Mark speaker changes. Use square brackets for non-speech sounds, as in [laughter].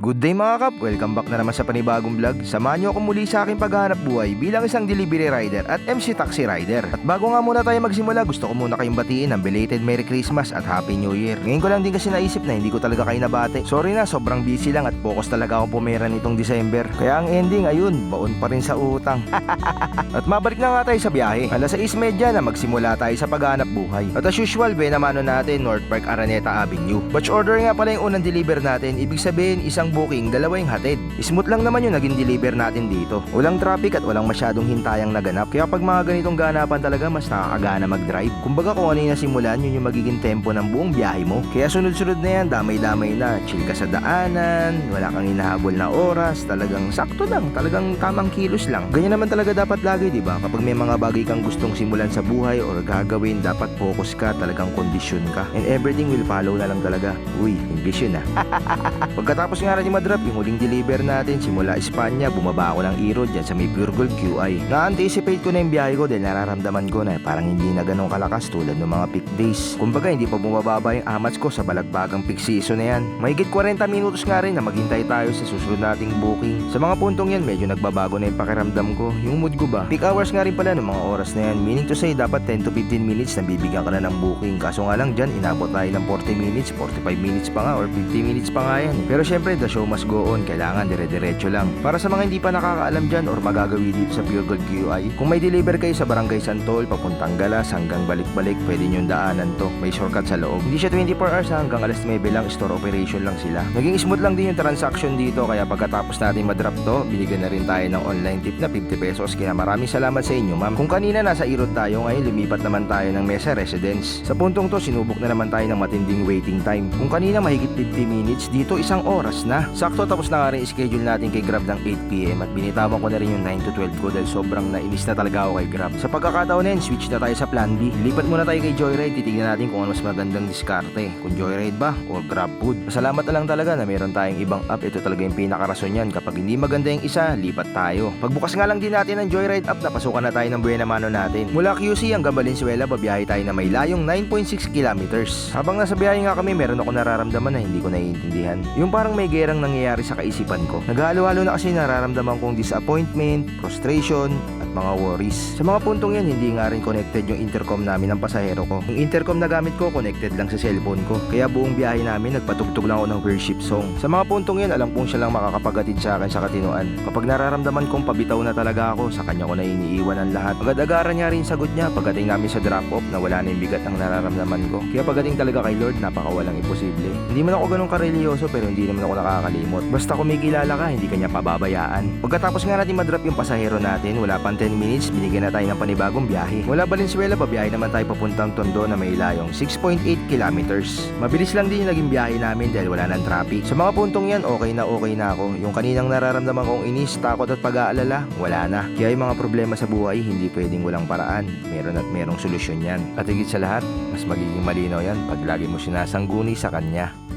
Speaker 1: Good day mga kap! Welcome back na naman sa panibagong vlog. Samahan niyo ako muli sa aking paghahanap buhay bilang isang delivery rider at MC taxi rider. At bago nga muna tayo magsimula, gusto ko muna kayong batiin ng belated Merry Christmas at Happy New Year. Ngayon ko lang din kasi naisip na hindi ko talaga kayo nabate. Sorry na, sobrang busy lang at focus talaga ako pumera nitong December. Kaya ang ending, ayun, baon pa rin sa utang. [laughs] at mabalik na nga tayo sa biyahe. Alas 6.30 na magsimula tayo sa paghahanap buhay. At as usual, benamano natin North Park Araneta Avenue. Batch order nga pala yung unang deliver natin. Ibig sabihin, isang booking, dalawa yung hatid. Smooth lang naman yung naging deliver natin dito. Walang traffic at walang masyadong hintayang naganap. Kaya pag mga ganitong ganapan talaga, mas nakakagana mag-drive. Kumbaga kung ano yung nasimulan, yun yung magiging tempo ng buong biyahe mo. Kaya sunod-sunod na yan, damay-damay na. Chill ka sa daanan, wala kang inahabol na oras, talagang sakto lang, talagang tamang kilos lang. Ganyan naman talaga dapat lagi, di ba? Kapag may mga bagay kang gustong simulan sa buhay or gagawin, dapat focus ka, talagang kondisyon ka. And everything will follow na lang talaga. Uy, English yun ah. [laughs] Pagkatapos nga rin ni Madrop, yung huling deliver natin simula Espanya, bumaba ako ng Iro dyan sa may Pure Gold QI. Na-anticipate ko na yung biyahe ko dahil nararamdaman ko na parang hindi na ganun kalakas tulad ng mga peak days. Kumbaga hindi pa bumababa yung amats ko sa balagbagang peak season na yan. Mahigit 40 minutos nga rin na maghintay tayo sa susunod nating booking. Sa mga puntong yan, medyo nagbabago na yung pakiramdam ko. Yung mood ko ba? Peak hours nga rin pala ng mga oras na yan. Meaning to say, dapat 10 to 15 minutes na bibigyan ka na ng booking. Kaso nga lang dyan, inabot tayo ng 40 minutes, 45 minutes pa nga or 50 minutes pa nga yan. Pero syempre, the show must go on. Kailangan dire-diretso lang. Para sa mga hindi pa nakakaalam dyan or magagawi dito sa Pure Gold QI, kung may deliver kayo sa Barangay Santol, papuntang Galas hanggang balik-balik, pwede nyo daanan to. May shortcut sa loob. Hindi siya 24 hours ha, hanggang alas 9 lang, store operation lang sila. Naging smooth lang din yung transaction dito, kaya pagkatapos natin madrop to, binigyan na rin tayo ng online tip na 50 pesos. Kaya maraming salamat sa inyo ma'am. Kung kanina nasa Irod tayo, ngayon lumipat naman tayo ng Mesa Residence. Sa puntong to, sinubok na naman tayo ng matinding waiting time. Kung kanina mahigit 50 minutes, dito isang oras na. Sakto tapos na nga rin schedule natin kay Grab ng 8pm at binitawan ko na rin yung 9 to 12 ko dahil sobrang nainis na talaga ako kay Grab. Sa pagkakataon na switch na tayo sa plan B. Lipat muna tayo kay Joyride, titignan natin kung ano mas magandang diskarte. Kung Joyride ba o Grab Food. Salamat na lang talaga na meron tayong ibang app. Ito talaga yung pinakarason yan. Kapag hindi maganda yung isa, lipat tayo. Pagbukas nga lang din natin ng Joyride app, napasukan na tayo ng Buena Mano natin. Mula QC hanggang Valenzuela, babiyahe tayo na may layong 9.6 kilometers. Habang nasa biyahe nga kami, meron ako nararamdaman na hindi ko naiintindihan. Yung parang may gerang nangyayari sa kaisipan ko. Naghalo-halo na kasi nararamdaman kong disappointment, frustration, at mga worries. Sa mga puntong yan, hindi nga rin connected yung intercom namin ng pasahero ko. Yung intercom na gamit ko, connected lang sa cellphone ko. Kaya buong biyahe namin, nagpatugtog lang ako ng worship song. Sa mga puntong yan, alam kong siya lang makakapagatid sa akin sa katinuan. Kapag nararamdaman kong pabitaw na talaga ako, sa kanya ko na iniiwan ang lahat. Agad-agaran niya rin sagot niya pagdating namin sa drop-off na wala na yung bigat ng nararamdaman ko. Kaya pagdating talaga kay Lord, napakawalang imposible. Hindi man ako ganun kareliyoso pero hindi naman ako nakakalimot. Basta kung may kilala ka, hindi kanya pababayaan. Pagkatapos nga natin madrop yung pasahero natin, wala pang 10 minutes, binigyan na tayo ng panibagong biyahe. Mula Valenzuela, babiyahe naman tayo papuntang Tondo na may layong 6.8 kilometers. Mabilis lang din yung naging biyahe namin dahil wala nang traffic. Sa mga puntong yan, okay na okay na ako. Yung kaninang nararamdaman kong inis, takot at pag-aalala, wala na. Kaya yung mga problema sa buhay, hindi pwedeng walang paraan. Meron at merong solusyon yan. At higit sa lahat, mas magiging malinaw yan pag lagi mo sinasangguni sa kanya.